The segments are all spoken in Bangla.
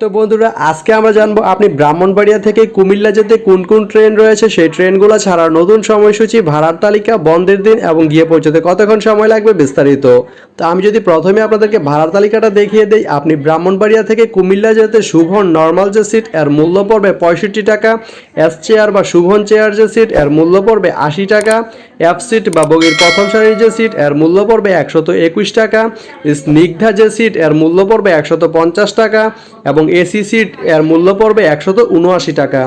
তো বন্ধুরা, আজকে আমরা জানব আপনি ব্রাহ্মণবাড়িয়া থেকে কুমিল্লা যেতে কোন কোন ট্রেন রয়েছে? সেই ট্রেনগুলো ছাড়ার নতুন সময়সূচি, ভাড়ার তালিকা, বন্ধের দিন এবং গিয়ে পৌঁছতে কতক্ষণ সময় লাগবে বিস্তারিত। তো আমি যদি প্রথমে আপনাদেরকে ভাড়ার তালিকাটা দেখিয়ে দেই, আপনি ব্রাহ্মণবাড়িয়া থেকে কুমিল্লা যেতে শুভন নর্মাল যে সিট, এর মূল্য পড়বে পঁয়ষট্টি টাকা। এস চেয়ার বা শুভন চেয়ার যে সিট, এর মূল্য পড়বে আশি টাকা। এফ সিট বা বগির প্রথম সারির যে সিট, এর মূল্য পড়বে একশত একুশ টাকা। স্নিগ্ধা যে সিট, এর মূল্য পড়বে একশত পঞ্চাশ টাকা। এবং এসি সিট এর মূল্য পড়বে একশত উনআশি টাকা।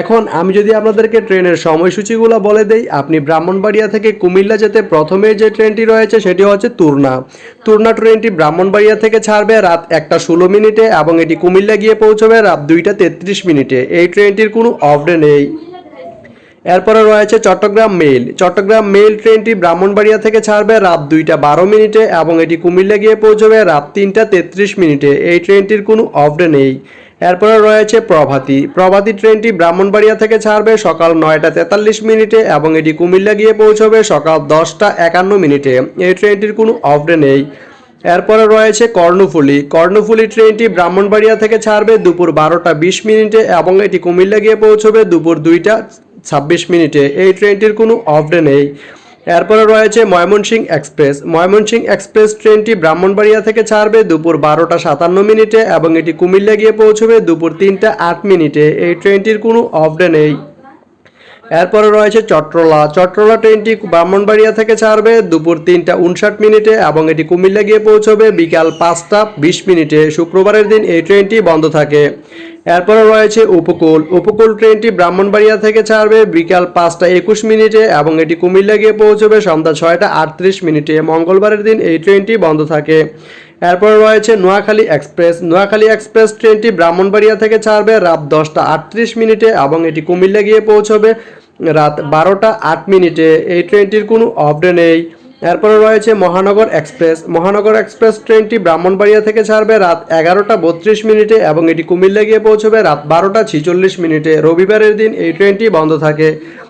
এখন আমি যদি আপনাদেরকে ট্রেনের সময়সূচিগুলো বলে দেই, আপনি ব্রাহ্মণবাড়িয়া থেকে কুমিল্লা যেতে প্রথমে যে ট্রেনটি রয়েছে সেটি হচ্ছে তুরনা। তুরনা ট্রেনটি ব্রাহ্মণবাড়িয়া থেকে ছাড়বে রাত একটা ষোলো মিনিটে এবং এটি কুমিল্লা গিয়ে পৌঁছবে রাত দুইটা তেত্রিশ মিনিটে। এই ট্রেনটির কোনো অফডে নেই। এরপরে রয়েছে চট্টগ্রাম মেল চট্টগ্রাম মেল ট্রেনটি ব্রাহ্মণবাড়িয়া থেকে ছাড়বে রাত দুইটা বারো মিনিটে এবং এটি কুমিল্লা গিয়ে পৌঁছবে রাত তিনটা তেত্রিশ মিনিটে। এই ট্রেনটির কোনো অফডে নেই। এরপরে রয়েছে প্রভাতী। প্রভাতী ট্রেনটি ব্রাহ্মণবাড়িয়া থেকে ছাড়বে সকাল নয়টা তেতাল্লিশ মিনিটে এবং এটি কুমিল্লা গিয়ে পৌঁছবে সকাল দশটা একান্ন মিনিটে। এই ট্রেনটির কোনো অফডে নেই। এরপরে রয়েছে কর্ণফুলি। কর্ণফুলি ট্রেনটি ব্রাহ্মণবাড়িয়া থেকে ছাড়বে দুপুর বারোটা বিশ মিনিটে এবং এটি কুমিল্লা গিয়ে পৌঁছবে দুপুর দুইটা ছাব্বিশ মিনিটে। এই ট্রেনটির কোনো অফডে নেই। এরপরে রয়েছে ময়মনসিংহ এক্সপ্রেস। ময়মনসিংহ এক্সপ্রেস ট্রেনটি ব্রাহ্মণবাড়িয়া থেকে ছাড়বে দুপুর বারোটা সাতান্ন মিনিটে এবং এটি কুমিল্লা গিয়ে পৌঁছবে দুপুর তিনটা আট মিনিটে। এই ট্রেনটির কোনো অফডে নেই। এরপরে রয়েছে চট্টলা চট্টলা ট্রেনটি ব্রাহ্মণবাড়িয়া থেকে ছাড়বে দুপুর তিনটা উনষাট মিনিটে এবং এটি কুমিল্লা গিয়ে পৌঁছবে বিকাল পাঁচটা বিশ মিনিটে। শুক্রবারের দিন এই ট্রেনটি বন্ধ থাকে। এরপরে রয়েছে উপকূল। উপকূল ট্রেনটি ব্রাহ্মণবাড়িয়া থেকে ছাড়বে বিকাল পাঁচটা একুশ মিনিটে এবং এটি কুমিল্লা গিয়ে পৌঁছবে সন্ধ্যা ছয়টা আটত্রিশ মিনিটে। মঙ্গলবারের দিন এই ট্রেনটি বন্ধ থাকে। এরপর রয়েছে নোয়াখালী এক্সপ্রেস। নোয়াখালী এক্সপ্রেস ট্রেনটি ব্রাহ্মণবাড়িয়া থেকে ছাড়বে রাত দশটা আটত্রিশ মিনিটে এবং এটি কুমিল্লা গিয়ে পৌঁছবে রাত বারোটা আট মিনিটে। এই ট্রেনটির কোনো অফডে নেই। এরপরে রয়েছে মহানগর এক্সপ্রেস। মহানগর এক্সপ্রেস ট্রেনটি ব্রাহ্মণবাড়িয়া থেকে ছাড়বে রাত এগারোটা বত্রিশ মিনিটে এবং এটি কুমিল্লা গিয়ে পৌঁছবে রাত বারোটা ছিচল্লিশ মিনিটে। রবিবারের দিন এই ট্রেনটি বন্ধ থাকে।